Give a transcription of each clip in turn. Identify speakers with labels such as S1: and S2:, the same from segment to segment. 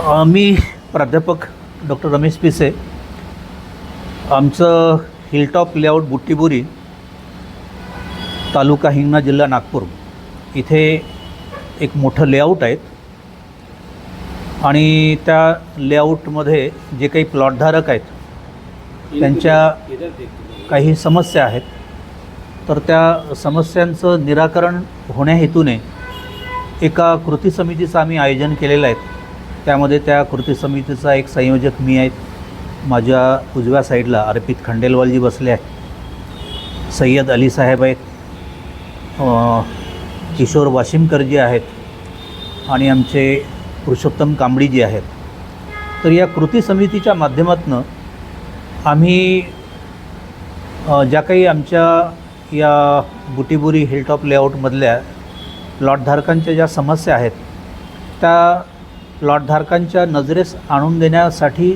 S1: मी प्राध्यापक डॉक्टर रमेश पिसे आमचं hilltop layout Buttibori taluka Hingna जिल्हा नागपूर. इथे एक मोठं लेआउट आहेत आणि त्या लेआउटमध्ये जे काही प्लॉटधारक आहेत त्यांच्या काही समस्या आहेत. तर त्या समस्यांचं निराकरण होण्या हेतूने एका कृती समितीचं आम्ही आयोजन केलेलं आहे. त्यामध्ये त्या कृती समितीचा एक संयोजक मी आहेत. माझ्या उजव्या साईडला अर्पित खंडेलवालजी बसले आहेत. सय्यद अली साहेब आहेत. किशोर वाशिमकरजी आहेत. आणि आमचे पुरुषोत्तम कांबडीजी आहेत. तर या कृती समितीच्या माध्यमातून आम्ही ज्या काही आमच्या या बुटीबुरी हिलटॉप लेआउटमधल्या लॉटधारकांच्या ज्या समस्या आहेत त्या प्लॉटधारकांच्या नजरेस आणून देण्यासाठी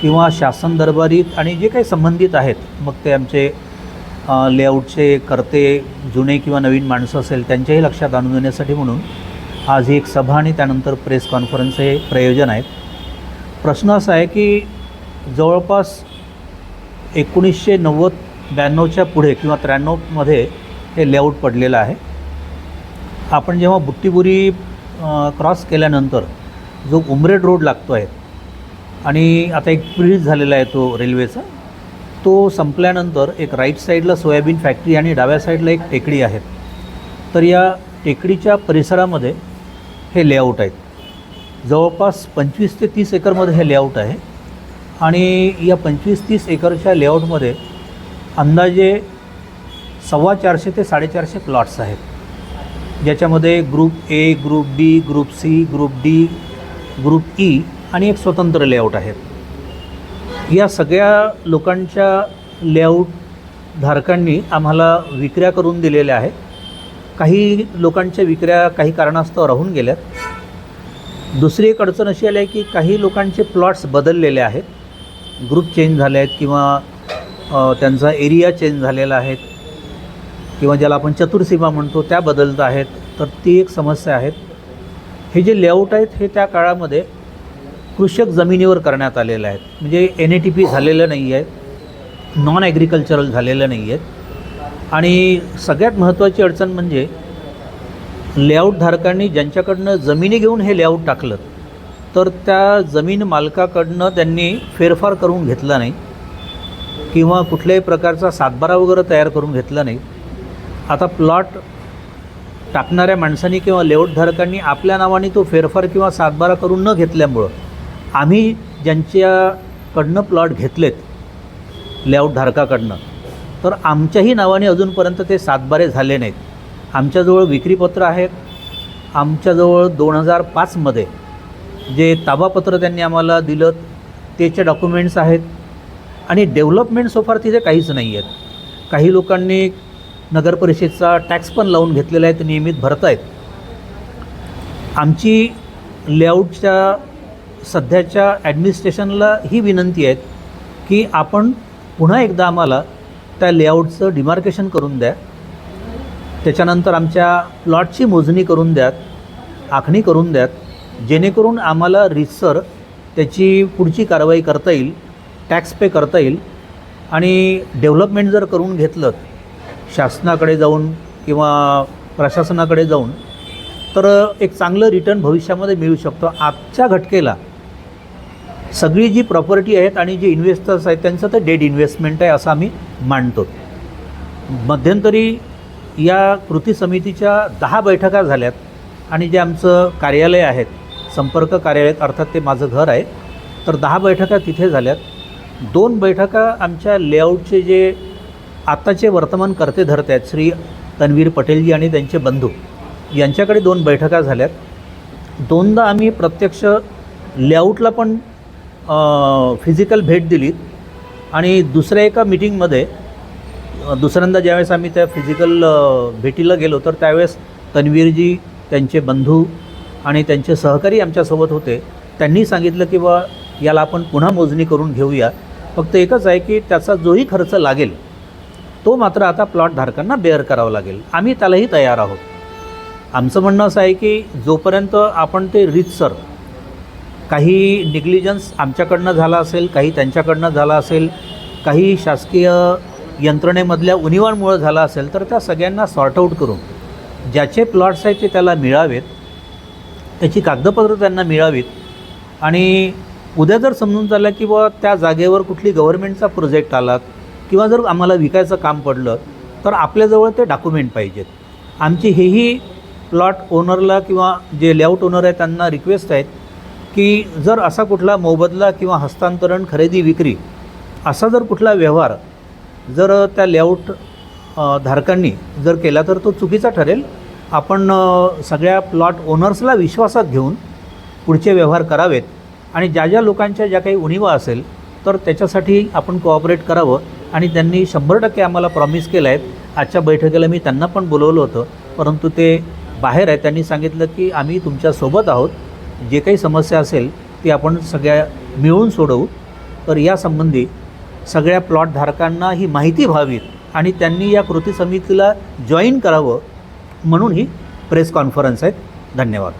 S1: किंवा शासन दरबारीत आणि जे काही संबंधित आहेत मग ते आमचे लेआउटचे करते जुने किंवा नवीन माणसं असेल त्यांच्याही लक्षात आणून देण्यासाठी म्हणून आज ही एक सभा आणि त्यानंतर प्रेस कॉन्फरन्स हे प्रयोजन आहेत. प्रश्न असा आहे की जवळपास एकोणीसशे नव्वद ब्याण्णवच्या पुढे किंवा त्र्याण्णवमध्ये हे लेआउट पडलेलं आहे. आपण जेव्हा बुट्टीबुरी क्रॉस केल्यानंतर जो उमरेड रोड लागतो आहे. आणि आता एक ब्रिज झालेला आहे तो रेल्वेचा. तो संपल्यानंतर एक राईट साईडला सोयाबीन फॅक्टरी आणि डाव्या साईडला एक टेकडी आहे. तर या टेकडीच्या परिसरामध्ये हे लेआउट आहेत. जवळपास पंचवीस ते तीस एकरमध्ये हे लेआउट आहे. आणि या पंचवीस तीस एकरच्या लेआउटमध्ये अंदाजे सव्वा चारशे ते साडेचारशे प्लॉट्स आहेत. ज्याच्यामध्ये group A group B group C group D group E आणि एक स्वतंत्र लेआउट आहेत या सगळ्या लोकांच्या लेआउट धारकांनी आम्हाला विक्र्या करून दिलेल्या आहेत. काही लोकांच्या विक्र्या काही कारणास्तव राहून गेल्यात. दुसरी एक अडचण अशी आली आहे की काही लोकांचे प्लॉट्स बदललेले आहेत. ग्रुप चेंज झाले आहेत किंवा त्यांचा एरिया चेंज झालेला आहे किंवा ज्याला आपण चतुर्सीमा म्हणतो त्या बदलत आहेत. तर ती एक समस्या आहेत हे जे लेआउट आहेत हे त्या काळामध्ये कृषक जमिनीवर करण्यात आलेलं आहेत. म्हणजे एन ए टी पी झालेलं नाही आहे. नॉन ॲग्रिकल्चरल झालेलं नाही आहेत आणि सगळ्यात महत्त्वाची अडचण म्हणजे लेआउट धारकांनी ज्यांच्याकडनं जमिनी घेऊन हे लेआउट टाकलं तर त्या जमीन मालकाकडनं त्यांनी फेरफार करून घेतला नाही किंवा कुठल्याही प्रकारचा सातबारा वगैरे तयार करून घेतला नाही. आता प्लॉट टाकणाऱ्या माणसांनी किंवा लेआउटधारकांनी आपल्या नावाने तो फेरफार किंवा सातबारा करून न घेतल्यामुळं आम्ही ज्यांच्याकडनं प्लॉट घेतलेत लेआउटधारकाकडनं तर आमच्याही नावाने अजूनपर्यंत ते सातबारे झाले नाहीत. आमच्याजवळ विक्रीपत्र आहेत. आमच्याजवळ दोन हजार पाचमध्ये जे ताबापत्र त्यांनी आम्हाला दिलं त्याचे डॉक्युमेंट्स आहेत. आणि डेव्हलपमेंट सोफार तिथे काहीच नाही आहेत. काही लोकांनी नगर परिषदेचा टॅक्स पण लावून घेतलेला आहे ते नियमित भरत आहेत आमची लेआउटच्या सध्याच्या ॲडमिनिस्ट्रेशनला ही विनंती आहे की आपण पुन्हा एकदा आम्हाला त्या लेआउटचं डिमार्केशन करून द्या. त्याच्यानंतर आमच्या प्लॉटची मोजणी करून द्यात आखणी करून द्यात. जेणेकरून आम्हाला रितसर त्याची पुढची कारवाई करता येईल टॅक्स पे करता येईल. आणि डेव्हलपमेंट जर करून घेतलं शासनाकडे जाऊन किंवा प्रशासनाकडे जाऊन तर एक चांगलं रिटर्न भविष्यामध्ये मिळू शकतो. आजच्या घटकेला सगळी जी प्रॉपर्टी आहेत आणि जे इन्व्हेस्टर्स आहेत त्यांचं तर डेड इन्व्हेस्टमेंट आहे असं आम्ही मानतो. मध्यंतरी या कृती समितीच्या दहा बैठका झाल्यात आणि जे आमचं कार्यालय आहेत संपर्क कार्यालय अर्थात ते माझं घर आहे तर दहा बैठका तिथे झाल्यात. दोन बैठका आमच्या लेआउटचे जे आत्ताचे वर्तमान करते धरते आहेत श्री तन्वीर पटेलजी आणि त्यांचे बंधू. यांच्याकडे दोन बैठका झाल्यात. दोनदा आम्ही प्रत्यक्ष लेआउटला पण फिजिकल भेट दिली आणि दुसऱ्या एका मिटिंगमध्ये दुसऱ्यांदा ज्यावेळेस आम्ही त्या फिजिकल भेटीला गेलो तर त्यावेळेस तन्वीरजी त्यांचे बंधू आणि त्यांचे सहकारी आमच्यासोबत होते. त्यांनी सांगितलं की बा याला आपण पुन्हा मोजणी करून घेऊया. फक्त एकच आहे की त्याचा जोही खर्च लागेल. तो मात्र आता प्लॉट धारकांना बेअर करावा लागेल. आम्ही त्यालाही तयार आहोत. आमचं म्हणणं असं आहे की जोपर्यंत आपण ते रीतसर काही निग्लिजन्स आमच्याकडनं झाला असेल काही त्यांच्याकडनं झाला असेल काही शासकीय यंत्रणेमधल्या उनिवांमुळं झाला असेल तर त्या सगळ्यांना सॉर्ट आऊट करून ज्याचे प्लॉट्स आहेत ते त्याला मिळावेत त्याची कागदपत्रं त्यांना मिळावीत आणि उद्या जर समजून चाललं की बुवा त्या जागेवर कुठली गव्हर्नमेंटचा प्रोजेक्ट आला किंवा जर आम्हाला विकायचं काम पडलं तर आपल्याजवळ ते डॉक्युमेंट पाहिजेत. आमची हेही प्लॉट ओनरला किंवा जे लेआउट ओनर आहे त्यांना रिक्वेस्ट आहेत की जर असा कुठला मोबदला किंवा हस्तांतरण खरेदी विक्री असा जर कुठला व्यवहार जर त्या लेआउट धारकांनी जर केला तर तो चुकीचा ठरेल. आपण सगळ्या प्लॉट ओनर्सला विश्वासात घेऊन पुढचे व्यवहार करावेत. आणि ज्या ज्या लोकांच्या ज्या काही उणीवा असेल तर त्याच्यासाठी आपण कोऑपरेट करावं. आणि त्यांनी शंभर टक्के आम्हाला प्रॉमिस केलं आहे. आजच्या बैठकीला मी त्यांना पण बोलवलं होतं. परंतु ते बाहेर आहे त्यांनी सांगितलं की आम्ही तुमच्यासोबत आहोत. जे काही समस्या असेल ती आपण सगळ्या मिळून सोडवू. तर यासंबंधी सगळ्या प्लॉट धारकांना ही माहिती व्हावी आणि त्यांनी या कृती समितीला जॉईन करावं म्हणून ही प्रेस कॉन्फरन्स आहे. धन्यवाद.